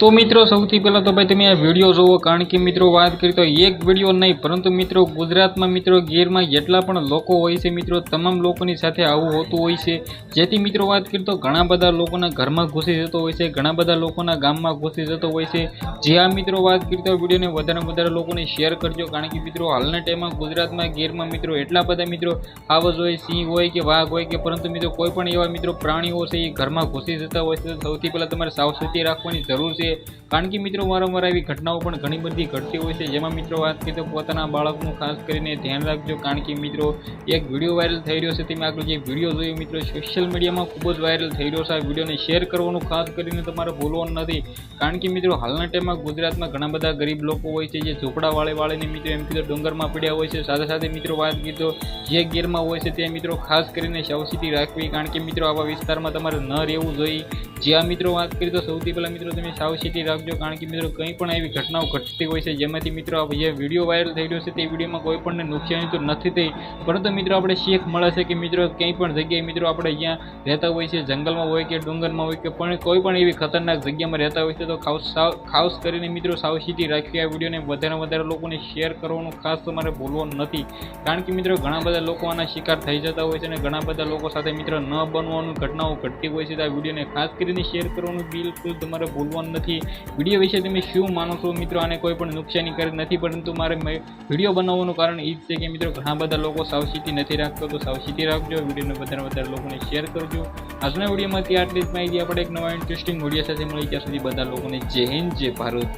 તો મિત્રો, સૌથી પહેલાં તો ભાઈ તમે આ વીડિયો જોવો કારણ કે મિત્રો વાત કરી તો એક વીડિયો નહીં, પરંતુ મિત્રો ગુજરાતમાં મિત્રો ગીરમાં જેટલા પણ લોકો હોય છે મિત્રો, તમામ લોકોની સાથે આવું હોતું હોય છે. જેથી મિત્રો વાત કરી તો ઘણા બધા લોકોના ઘરમાં ઘૂસી જતો હોય છે, ઘણા બધા લોકોના ગામમાં ઘૂસી જતો હોય છે. જે આ મિત્રો વાત કરી તો વિડીયોને વધારે વધારે લોકોને શેર કરજો, કારણ કે મિત્રો હાલના ટાઈમમાં ગુજરાતમાં ગીરમાં મિત્રો એટલા બધા મિત્રો આવજ હોય, સિંહ હોય કે વાઘ હોય કે પરંતુ મિત્રો કોઈ પણ એવા મિત્રો પ્રાણીઓ છે એ ઘરમાં ઘૂસી જતા હોય છે. સૌથી પહેલાં તમારે સાવચેતી રાખવાની જરૂર છે. કારણ કે મિત્રો વારંવાર આવી ઘટનાઓ પણ ઘણી બધી ઘટતી હોય છે. જેમાં મિત્રો વાત કરીએ તો પોતાના બાળકનું ખાસ કરીને ધ્યાન રાખજો. કારણ કે મિત્રો, એક વીડિયો વાયરલ થઈ રહ્યો છે. તમે આગળ જે વીડિયો જોયો મિત્રો સોશિયલ મીડિયામાં ખૂબ જ વાયરલ થઈ રહ્યો છે. આ વિડીયોને શેર કરવાનું ખાસ કરીને તમારે ભૂલવાનું નથી. કારણ કે મિત્રો, હાલના ટાઈમમાં ગુજરાતમાં ઘણા બધા ગરીબ લોકો હોય છે જે ઝોપડા વાળે વાળીને મિત્રો એમ કીધું ડુંગરમાં પડ્યા હોય છે. સાથે સાથે મિત્રો વાત કીધો જે ગેરમાં હોય છે તે મિત્રો ખાસ કરીને સાવચેતી રાખવી. કારણ કે મિત્રો, આવા વિસ્તારમાં તમારે ન રહેવું જોઈએ. જે આ મિત્રો વાત કરી, તો સૌથી પહેલાં મિત્રો તમે સાવચેતી રાખજો, કારણ કે મિત્રો કંઈ પણ એવી ઘટનાઓ ઘટતી હોય છે, જેમાંથી મિત્રો જે વીડિયો વાયરલ થઈ રહ્યો છે, તે વિડીયોમાં કોઈ પણને નુકસાની તો નથી થઈ. પરંતુ મિત્રો આપણે શીખ મળે છે કે મિત્રો કંઈ પણ જગ્યાએ મિત્રો આપણે અહીંયા રહેતા હોય છે, જંગલમાં હોય કે ડુંગરમાં હોય કે પણ કોઈ પણ એવી ખતરનાક જગ્યામાં રહેતા હોય છે, તો ખાસ ખાસ કરીને મિત્રો સાવચેતી રાખવી આ વિડીયોને વધારે વધારે લોકોને શેર કરવાનું ખાસ તમારે ભૂલવાનું નથી. કારણ કે મિત્રો ઘણા બધા લોકો આના શિકાર થઈ જતા હોય છે અને ઘણા બધા લોકો સાથે મિત્રો ન બનવાનું ઘટનાઓ ઘટતી હોય છે, તો આ વિડીયોને ખાસ કરીને શેર કરવાનું બિલકુલ તમારે ભૂલવાનું નથી. વીડિયો વિશે તમે શું માનો છો મિત્રો? આને કોઈ પણ નુકસાની કરે નથી, પરંતુ મારે વીડિયો બનાવવાનું કારણ એ જ છે કે મિત્રો, ઘણા બધા લોકો સાવચેતી નથી રાખતો, તો સાવચેતી રાખજો. વિડીયોને વધારે વધારે લોકોને શેર કરજો. આજના વિડીયોમાંથી આટલી જ માહિતી. આપણે એક નવા ઇન્ટરેસ્ટિંગ વીડિયો સાથે મળી ત્યાં સુધી બધા લોકોને જય હિન્દ, જય ભારત.